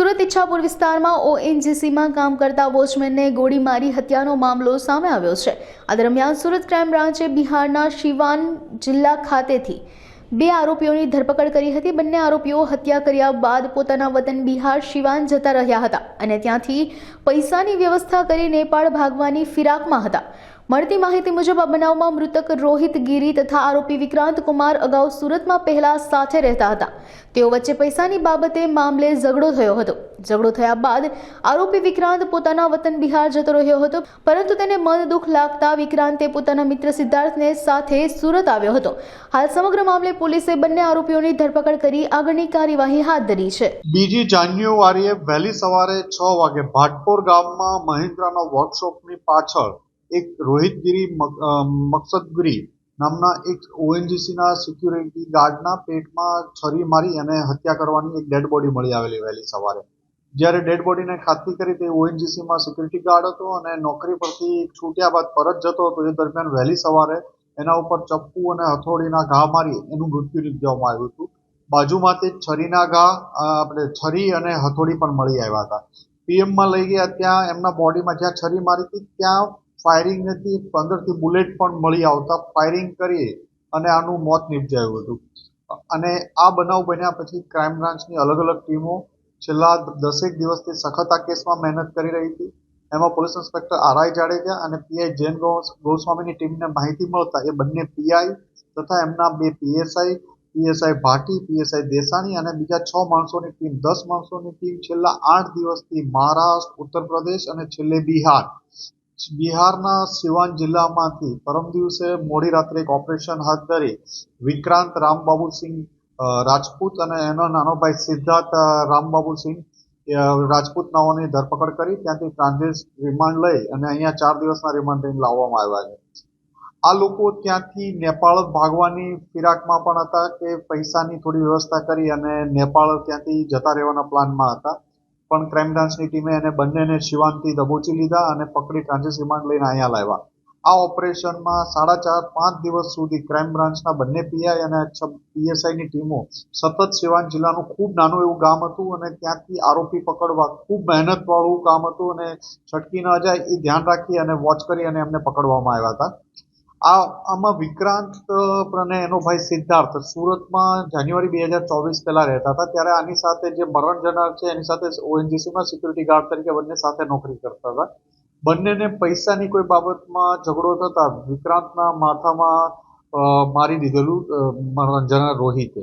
સુરત ઈચ્છાપુર વિસ્તારમાં ઓએનજીસીમાં કામ કરતા વોચમેનને ગોળી મારી હત્યાનો મામલો સામે આવ્યો છે. આ દરમિયાન સુરત ક્રાઇમ બ્રાન્ચે બિહારના શિવાન જિલ્લા ખાતેથી બે આરોપીઓની ધરપકડ કરી હતી. બંને આરોપીઓ હત્યા કર્યા બાદ પોતાના વતન બિહાર શિવાન જતા રહ્યા હતા અને ત્યાંથી પૈસાની વ્યવસ્થા કરી નેપાળ ભાગવાની ફિરાકમાં હતા. મળતી માહિતી મુજબ આ બનાવમાં મૃતક રોહિત ગીરી તથા આરોપી વિક્રાંત કુમાર અગાઉ સુરતમાં પહેલા સાથે રહેતા હતા. તેઓ વચ્ચે પૈસાની બાબતે મામલે ઝઘડો થયો હતો. ઝઘડો થયા બાદ આરોપી વિક્રાંત પોતાના વતન બિહાર જતો રહ્યો હતો, પરંતુ તેને મન દુઃખ લાગતા વિક્રાંતે પોતાના મિત્ર સિદ્ધાર્થને સાથે સુરત આવ્યો હતો. હાલ સમગ્ર મામલે પોલીસે બંને આરોપીઓની ધરપકડ કરી આગળની કાર્યવાહી હાથ ધરી છે. બીજી જાન્યુઆરીએ વહેલી સવારે છ વાગે ભાટપોર ગામમાં મહિન્દ્રાના વર્કશોપની પાછળ એક રોહિતગીરી મક- મકસદગીરી નામના એક ઓએનજીસીના સિક્યુરિટી ગાર્ડના પેટમાં છરી મારી અને હત્યા કરવાની એક ડેડ બોડી મળી આવેલી વહેલી સવારે. જ્યારે ડેડ બોડીને ખાતરી કરી તે ઓએનજીસીમાં સિક્યુરિટી ગાર્ડ હતો અને નોકરી પરથી છૂટ્યા બાદ પરત જતો હતો, એ દરમિયાન વહેલી સવારે એના ઉપર ચપ્પુ અને હથોડીના ઘા મારી એનું મૃત્યુ નિપજાવવામાં આવ્યું હતું. બાજુમાંથી છરીના ઘા આપણે છરી અને હથોડી પણ મળી આવ્યા હતા. પીએમમાં લઈ ગયા ત્યાં એમના બોડીમાં જ્યાં છરી મારી હતી, ત્યાં ફાયરિંગ નથી અંદરથી બુલેટ પણ મળી આવતા. ફાયરિંગ કરી અને આનું મોત નિપજાયું હતું. અને આ બનાવ બન્યા પછી ક્રાઇમ બ્રાન્ચની અલગ અલગ ટીમો છેલ્લા દસેક દિવસથી સખત આ કેસમાં મહેનત કરી રહી હતી. એમાં પોલીસ ઇન્સ્પેક્ટર આરઆઈ જાડેજા અને પીઆઈ જૈન ગોસ્વામીની ટીમને માહિતી મળતા એ બંને પીઆઈ તથા એમના બે PSI PSI Bhati PSI Desani અને બીજા છ માણસોની ટીમ, દસ માણસોની ટીમ છેલ્લા આઠ દિવસથી મહારાષ્ટ્ર ઉત્તર પ્રદેશ અને છેલ્લે બિહાર. બિહારના સિવાન જિલ્લામાંથી પરમ દિવસે મોડી રાત્રે એક ઓપરેશન હાથ ધરી વિક્રાંત રામબાબુ સિંહ રાજપૂત અને એનો નાનો ભાઈ સિદ્ધાર્થ રામબાબુ સિંહ રાજપૂત નાઓની ધરપકડ કરી, ત્યાંથી ટ્રાન્ઝિટ રિમાન્ડ લઈ અને અહીંયા ચાર દિવસના રિમાન્ડ લઈને લાવવામાં આવ્યા છે. આ લોકો ત્યાંથી નેપાળ ભાગવાની ફિરાકમાં પણ હતા કે પૈસાની થોડી વ્યવસ્થા કરી અને નેપાળ ત્યાંથી જતા રહેવાના પ્લાનમાં હતા. પણ ક્રાઇમ બ્રાન્ચની ટીમે એને બંનેને શિવાનથી દબોચી લીધા અને પકડી ટ્રાન્ઝિટ રિમાન્ડ લઈને અહીંયા લાવ્યા. આ ઓપરેશનમાં સાડા ચાર, પાંચ દિવસ સુધી ક્રાઇમ બ્રાન્ચના બંને પીઆઈ અને પીએસઆઈની ટીમો સતત સિવાન જિલ્લાનું ખૂબ નાનું એવું ગામ હતું અને ત્યાંથી આરોપી પકડવા ખૂબ મહેનતવાળું કામ હતું અને છટકી ન જાય એ ધ્યાન રાખી અને વોચ કરી અને એમને પકડવામાં આવ્યા હતા. આ આમાં વિક્રાંત અને એનો ભાઈ સિદ્ધાર્થ સુરતમાં જાન્યુઆરી બે હજાર ચોવીસ પહેલાં રહેતા હતા. ત્યારે આની સાથે જે મરણ જનાર છે, એની સાથે ઓએનજીસીમાં સિક્યુરિટી ગાર્ડ તરીકે બંને સાથે નોકરી કરતા હતા. બંનેને પૈસાની કોઈ બાબતમાં ઝઘડો થતા વિક્રાંતના માથામાં મારી દીધેલું મરણ જનાર રોહિતે.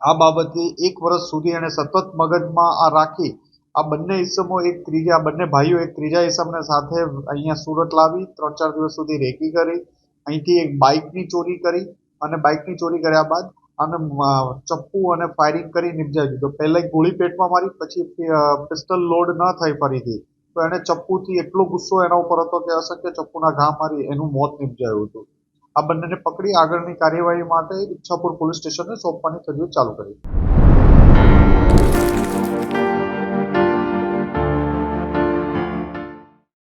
આ બાબતે એક વર્ષ સુધી એણે સતત મગજમાં આ રાખી. આ બંને ઈસમો એક ત્રીજા બંને ભાઈઓ એક ત્રીજા ઈસમને સાથે અહીંયા સુરત લાવી, ત્રણ ચાર દિવસ સુધી રેકી કરી. અહીંથી એક બાઇકની ચોરી કરી અને બાઇકની ચોરી કર્યા બાદ અને ચપ્પુ અને ફાયરિંગ કરી નિપજાવી દીધો. પહેલા એક ગોળી પેટમાં મારી, પછી પિસ્તલ લોડ ન થઈ ફરીથી. તો એણે ચપ્પુથી એટલો ગુસ્સો એના ઉપર હતો કે અશક્ય ચપ્પુના ઘા મારી એનું મોત નિપજાયું હતું. આ બંનેને પકડી આગળની કાર્યવાહી માટે ઈચ્છાપુર પોલીસ સ્ટેશને સોંપવાની તજવીજ ચાલુ કરી.